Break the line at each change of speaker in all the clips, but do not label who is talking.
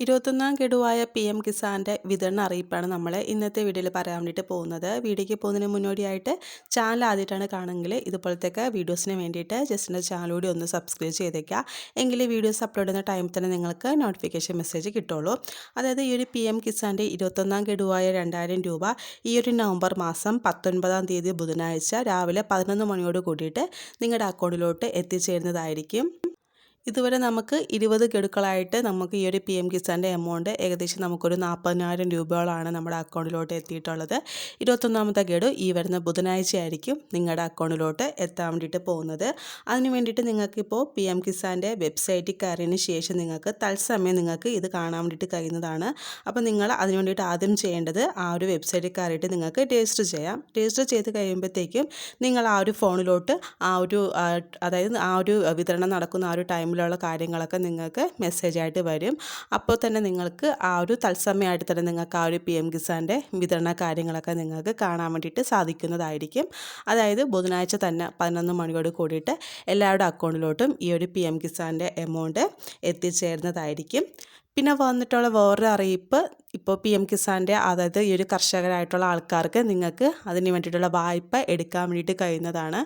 ഇരുപത്തൊന്നാം ഗഡുവായ P M കിസാന്റെ വിതരണ അറിയിപ്പാണ് നമ്മൾ ഇന്നത്തെ വീഡിയോയിൽ പറയാൻ വേണ്ടിയിട്ട് പോകുന്നത്. വീഡിയോയ്ക്ക് പോകുന്നതിന് മുന്നോടിയായിട്ട് ചാനൽ ആദ്യമായിട്ടാണ് കാണുമെങ്കിൽ ഇതുപോലത്തെ വീഡിയോസിന് വേണ്ടിയിട്ട് ജസ്റ്റ് എന്റെ ഒന്ന് സബ്സ്ക്രൈബ് ചെയ്തേക്കുക. എങ്കിൽ വീഡിയോസ് അപ്ലോഡ് ചെയ്യുന്ന ടൈമിൽ തന്നെ നിങ്ങൾക്ക് നോട്ടിഫിക്കേഷൻ മെസ്സേജ് കിട്ടുള്ളൂ. അതായത് ഈ ഒരു പി എം കിസാന്റെ ഇരുപത്തൊന്നാം ഗഡുവായ രണ്ടായിരം രൂപ ഈ ഒരു നവംബർ മാസം പത്തൊൻപതാം തീയതി ബുധനാഴ്ച രാവിലെ പതിനൊന്ന് മണിയോട് കൂടിയിട്ട് നിങ്ങളുടെ അക്കൗണ്ടിലോട്ട് എത്തിച്ചേരുന്നതായിരിക്കും. ഇതുവരെ നമുക്ക് ഇരുപത് ഗഡുക്കളായിട്ട് നമുക്ക് ഈ ഒരു പി എം കിസാന്റെ എമൗണ്ട് ഏകദേശം നമുക്കൊരു നാൽപ്പതിനായിരം രൂപയോളാണ് നമ്മുടെ അക്കൗണ്ടിലോട്ട് എത്തിയിട്ടുള്ളത്. ഇരുപത്തൊന്നാമത്തെ ഗഡു ഈ വരുന്ന ബുധനാഴ്ച ആയിരിക്കും നിങ്ങളുടെ അക്കൗണ്ടിലോട്ട് എത്താൻ വേണ്ടിയിട്ട് പോകുന്നത്. അതിന് വേണ്ടിയിട്ട് നിങ്ങൾക്കിപ്പോൾ പി എം കിസാന്റെ വെബ്സൈറ്റിൽ കയറിയതിന് ശേഷം നിങ്ങൾക്ക് തത്സമയം നിങ്ങൾക്ക് ഇത് കാണാൻ വേണ്ടിയിട്ട് കഴിയുന്നതാണ്. അപ്പോൾ നിങ്ങൾ അതിന് വേണ്ടിയിട്ട് ആദ്യം ചെയ്യേണ്ടത് ആ ഒരു വെബ്സൈറ്റിൽ കയറിയിട്ട് നിങ്ങൾക്ക് രജിസ്റ്റർ ചെയ്യാം. രജിസ്റ്റർ ചെയ്ത് കഴിയുമ്പോഴത്തേക്കും നിങ്ങൾ ആ ഒരു ഫോണിലോട്ട് ആ ഒരു അതായത് ആ ഒരു വിതരണം നടക്കുന്ന ആ ഒരു ടൈമിൽ ടൈമിലുള്ള കാര്യങ്ങളൊക്കെ നിങ്ങൾക്ക് മെസ്സേജായിട്ട് വരും. അപ്പോൾ തന്നെ നിങ്ങൾക്ക് ആ ഒരു തത്സമയമായിട്ട് തന്നെ നിങ്ങൾക്ക് ആ ഒരു പി എം കിസാന്റെ വിതരണ കാര്യങ്ങളൊക്കെ നിങ്ങൾക്ക് കാണാൻ വേണ്ടിയിട്ട് സാധിക്കുന്നതായിരിക്കും. അതായത് ബുധനാഴ്ച തന്നെ പതിനൊന്ന് മണിയോട് കൂടിയിട്ട് എല്ലാവരുടെ അക്കൗണ്ടിലോട്ടും ഈ ഒരു പി എം കിസാന്റെ എമൗണ്ട് എത്തിച്ചേരുന്നതായിരിക്കും പിന്നെ വന്നിട്ടുള്ള വേറൊരു അറിയിപ്പ്. ഇപ്പോൾ പി എം കിസാന്റെ അതായത് ഈ ഒരു കർഷകരായിട്ടുള്ള ആൾക്കാർക്ക് നിങ്ങൾക്ക് അതിന് വേണ്ടിയിട്ടുള്ള വായ്പ എടുക്കാൻ വേണ്ടിയിട്ട് കഴിയുന്നതാണ്.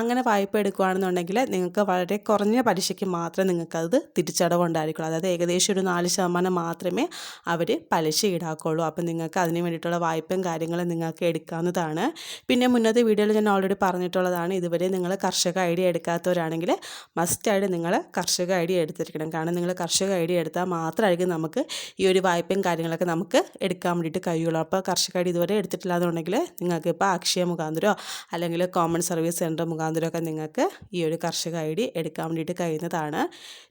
അങ്ങനെ വായ്പ എടുക്കുകയാണെന്നുണ്ടെങ്കിൽ നിങ്ങൾക്ക് വളരെ കുറഞ്ഞ പലിശയ്ക്ക് മാത്രമേ നിങ്ങൾക്കത് തിരിച്ചടവ് ഉണ്ടായിരിക്കുള്ളൂ. അതായത് ഏകദേശം ഒരു നാല് ശതമാനം മാത്രമേ അവർ പലിശ ഈടാക്കുള്ളൂ. അപ്പം നിങ്ങൾക്ക് അതിന് വേണ്ടിയിട്ടുള്ള വായ്പയും കാര്യങ്ങളും നിങ്ങൾക്ക് എടുക്കാവുന്നതാണ്. പിന്നെ മുന്നത്തെ വീഡിയോയിൽ ഞാൻ ഓൾറെഡി പറഞ്ഞിട്ടുള്ളതാണ് ഇതുവരെ നിങ്ങൾ കർഷക ഐ ഡി എടുക്കാത്തവരാണെങ്കിൽ മസ്റ്റായിട്ട് നിങ്ങൾ കർഷക ഐ ഡി എടുത്തിരിക്കണം. കാരണം നിങ്ങൾ കർഷക ഐ ഡി എടുത്താൽ മാത്രമായിരിക്കും നമുക്ക് ഈ ഒരു വായ്പയും കാര്യങ്ങളൊക്കെ നമുക്ക് എടുക്കാൻ വേണ്ടിയിട്ട് കഴിയുള്ളൂ. അപ്പോൾ കർഷക ഇതുവരെ എടുത്തിട്ടില്ല എന്നുണ്ടെങ്കിൽ നിങ്ങൾക്ക് ഇപ്പോൾ അക്ഷയ മുഖാന്തരോ അല്ലെങ്കിൽ കോമൺ സർവീസ് സെന്റർ മുഖാന്തരമൊക്കെ നിങ്ങൾക്ക് ഈ ഒരു കർഷക ഐ ഡി എടുക്കാൻ വേണ്ടിയിട്ട് കഴിയുന്നതാണ്.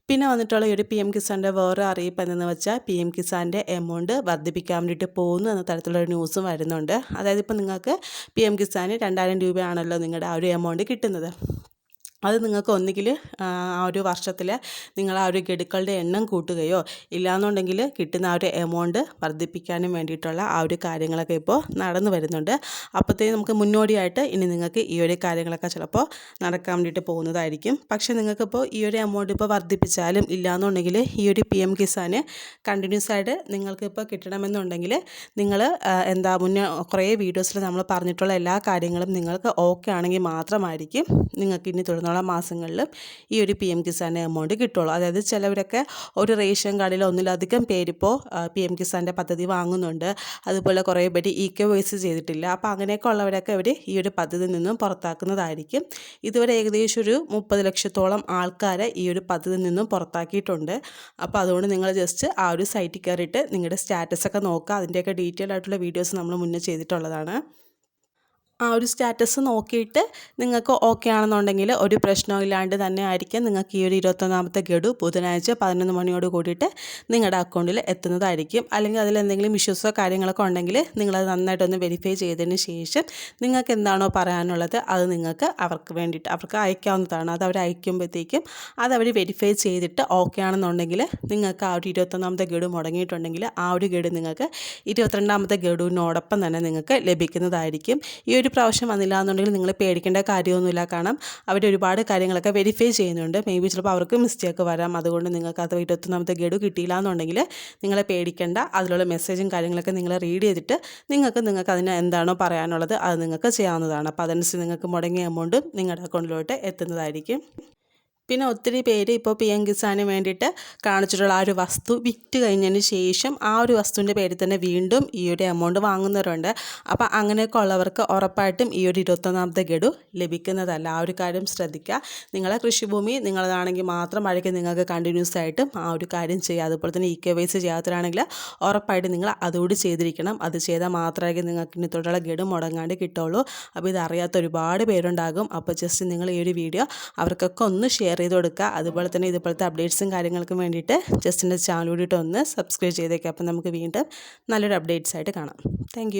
പിന്നെ വന്നിട്ടുള്ള ഈ ഒരു പി എം കിസാന്റെ വേറെ അറിയിപ്പ് എന്തെന്ന് വെച്ചാൽ പി എം കിസാന്റെ എമൗണ്ട് വർദ്ധിപ്പിക്കാൻ വേണ്ടിയിട്ട് പോകുന്നു എന്ന തരത്തിലുള്ള ന്യൂസും വരുന്നുണ്ട്. അതായത് ഇപ്പോൾ നിങ്ങൾക്ക് പി എം കിസാന് രണ്ടായിരം രൂപയാണല്ലോ നിങ്ങളുടെ ആ ഒരു എമൗണ്ട് കിട്ടുന്നത്. അത് നിങ്ങൾക്ക് ഒന്നുകിൽ ആ ഒരു വർഷത്തിൽ നിങ്ങൾ ആ ഒരു ഗഡുക്കളുടെ എണ്ണം കൂട്ടുകയോ ഇല്ലാന്നുണ്ടെങ്കിൽ കിട്ടുന്ന ആ ഒരു എമൗണ്ട് വർദ്ധിപ്പിക്കാനും വേണ്ടിയിട്ടുള്ള ആ ഒരു കാര്യങ്ങളൊക്കെ ഇപ്പോൾ നടന്നു വരുന്നുണ്ട്. അപ്പോഴത്തേക്കും നമുക്ക് മുന്നോടിയായിട്ട് ഇനി നിങ്ങൾക്ക് ഈ ഒരു കാര്യങ്ങളൊക്കെ ചിലപ്പോൾ നടക്കാൻ വേണ്ടിയിട്ട് പോകുന്നതായിരിക്കും. പക്ഷേ നിങ്ങൾക്കിപ്പോൾ ഈ ഒരു എമൗണ്ട് ഇപ്പോൾ വർദ്ധിപ്പിച്ചാലും ഇല്ലാന്നുണ്ടെങ്കിൽ ഈ ഒരു പി എം കിസാന് കണ്ടിന്യൂസ് ആയിട്ട് നിങ്ങൾക്ക് നിങ്ങൾക്കിപ്പോൾ കിട്ടണമെന്നുണ്ടെങ്കിൽ നിങ്ങൾ എന്താ മുന്നേ കുറേ വീഡിയോസിൽ നമ്മൾ പറഞ്ഞിട്ടുള്ള എല്ലാ കാര്യങ്ങളും നിങ്ങൾക്ക് ഓക്കെ ആണെങ്കിൽ മാത്രമായിരിക്കും നിങ്ങൾക്ക് ഇനി തുടർന്നുള്ള ഉള്ള മാസങ്ങളിലും ഈ ഒരു പി എം കിസാന്റെ എമൗണ്ട് കിട്ടുള്ളൂ. അതായത് ചിലവരൊക്കെ ഒരു റേഷൻ കാർഡിൽ ഒന്നിലധികം പേരിപ്പോൾ പി എം കിസാന്റെ പദ്ധതി വാങ്ങുന്നുണ്ട്. അതുപോലെ കുറേ പേര് ഇ കെ വൈസ് ചെയ്തിട്ടില്ല. അപ്പോൾ അങ്ങനെയൊക്കെ ഉള്ളവരൊക്കെ അവർ ഈ ഒരു പദ്ധതിയിൽ നിന്നും പുറത്താക്കുന്നതായിരിക്കും. ഇതുവരെ ഏകദേശം ഒരു മുപ്പത് ലക്ഷത്തോളം ആൾക്കാരെ ഈ ഒരു പദ്ധതിയിൽ നിന്നും പുറത്താക്കിയിട്ടുണ്ട്. അപ്പോൾ അതുകൊണ്ട് നിങ്ങൾ ജസ്റ്റ് ആ ഒരു സൈറ്റിൽ കയറിയിട്ട് നിങ്ങളുടെ സ്റ്റാറ്റസൊക്കെ നോക്കുക. അതിന്റെയൊക്കെ ഡീറ്റെയിൽ ആയിട്ടുള്ള വീഡിയോസ് നമ്മൾ മുന്നേ ചെയ്തിട്ടുള്ളതാണ്. ആ ഒരു സ്റ്റാറ്റസ് നോക്കിയിട്ട് നിങ്ങൾക്ക് ഓക്കെ ആണെന്നുണ്ടെങ്കിൽ ഒരു പ്രശ്നവും ഇല്ലാണ്ട് തന്നെ ആയിരിക്കും. നിങ്ങൾക്ക് ഈ ഒരു ഇരുപത്തൊന്നാമത്തെ ഗഡു ബുധനാഴ്ച പതിനൊന്ന് മണിയോട് കൂടിയിട്ട് നിങ്ങളുടെ അക്കൗണ്ടിൽ എത്തുന്നതായിരിക്കും. അല്ലെങ്കിൽ അതിൽ എന്തെങ്കിലും ഇഷ്യൂസോ കാര്യങ്ങളൊക്കെ ഉണ്ടെങ്കിൽ നിങ്ങളത് നന്നായിട്ടൊന്ന് വെരിഫൈ ചെയ്തതിന് ശേഷം നിങ്ങൾക്ക് എന്താണോ പറയാനുള്ളത് അത് നിങ്ങൾക്ക് അവർക്ക് വേണ്ടിയിട്ട് അവർക്ക് അയക്കാവുന്നതാണ്. അത് അവർ അയക്കുമ്പോഴത്തേക്കും അത് അവർ വെരിഫൈ ചെയ്തിട്ട് ഓക്കെ ആണെന്നുണ്ടെങ്കിൽ നിങ്ങൾക്ക് ആ ഒരു ഇരുപത്തൊന്നാമത്തെ ഗഡു മുടങ്ങിയിട്ടുണ്ടെങ്കിൽ ആ ഒരു ഗഡു നിങ്ങൾക്ക് ഇരുപത്തിരണ്ടാമത്തെ ഗഡുവിനോടൊപ്പം തന്നെ നിങ്ങൾക്ക് ലഭിക്കുന്നതായിരിക്കും. ഈ ഒരു പ്രാവശ്യം വന്നില്ല എന്നുണ്ടെങ്കിൽ നിങ്ങൾ പേടിക്കേണ്ട കാര്യമൊന്നുമില്ല. കാരണം അവർ ഒരുപാട് കാര്യങ്ങളൊക്കെ വെരിഫൈ ചെയ്യുന്നുണ്ട്. മേ ബി ചിലപ്പോൾ അവർക്ക് മിസ്റ്റേക്ക് വരാം. അതുകൊണ്ട് നിങ്ങൾക്ക് അത് ഇരുപത്തൊന്നാമത്തെ ഗഡു കിട്ടിയില്ല എന്നുണ്ടെങ്കിൽ നിങ്ങളെ പേടിക്കേണ്ട. അതിലുള്ള മെസ്സേജും കാര്യങ്ങളൊക്കെ നിങ്ങൾ റീഡ് ചെയ്തിട്ട് നിങ്ങൾക്ക് നിങ്ങൾക്ക് അതിന് എന്താണോ പറയാനുള്ളത് അത് നിങ്ങൾക്ക് ചെയ്യാവുന്നതാണ്. അപ്പോൾ അതനുസരിച്ച് നിങ്ങൾക്ക് മുടങ്ങിയ എമൗണ്ടും നിങ്ങളുടെ അക്കൗണ്ടിലോട്ട് എത്തുന്നതായിരിക്കും. പിന്നെ ഒത്തിരി പേര് ഇപ്പോൾ പി എം കിസാന് വേണ്ടിയിട്ട് കാണിച്ചിട്ടുള്ള ആ ഒരു വസ്തു വിറ്റ് കഴിഞ്ഞതിന് ശേഷം ആ ഒരു വസ്തുവിന്റെ പേരിൽ തന്നെ വീണ്ടും ഈ ഒരു എമൗണ്ട് വാങ്ങുന്നവരുണ്ട്. അപ്പോൾ അങ്ങനെയൊക്കെ ഉള്ളവർക്ക് ഉറപ്പായിട്ടും ഈ ഒരു ഇരുപത്തൊന്നാമത്തെ ഗഡു ലഭിക്കുന്നതല്ല. ആ ഒരു കാര്യം ശ്രദ്ധിക്കുക. നിങ്ങളെ കൃഷിഭൂമി നിങ്ങളതാണെങ്കിൽ മാത്രം മഴയ്ക്ക് നിങ്ങൾക്ക് കണ്ടിന്യൂസ് ആയിട്ടും ആ ഒരു കാര്യം ചെയ്യുക. അതുപോലെ തന്നെ ഇ കെ വൈസ് ചെയ്യാത്തവരാണെങ്കിൽ ഉറപ്പായിട്ടും നിങ്ങൾ അതുകൂടി ചെയ്തിരിക്കണം. അത് ചെയ്താൽ മാത്രമായിരിക്കും നിങ്ങൾക്ക് ഇനി തൊട്ടുള്ള ഗഡു മുടങ്ങാണ്ട് കിട്ടുള്ളൂ അപ്പോൾ ഇതറിയാത്ത ഒരുപാട് പേരുണ്ടാകും. അപ്പോൾ ജസ്റ്റ് നിങ്ങൾ ഈ ഒരു വീഡിയോ അവർക്കൊക്കെ ഒന്ന് ഷെയർ ചെയ്ത് കൊടുക്കുക. അതുപോലെ തന്നെ ഇതുപോലത്തെ അപ്ഡേറ്റ്സും കാര്യങ്ങൾക്കും വേണ്ടിയിട്ട് ജസ്റ്റിന്റെ ചാനൽ കൂടിയിട്ട് ഒന്ന് സബ്സ്ക്രൈബ് ചെയ്തേക്കുക അപ്പം നമുക്ക് വീണ്ടും നല്ലൊരു അപ്ഡേറ്റ്സ് ആയിട്ട് കാണാം. താങ്ക്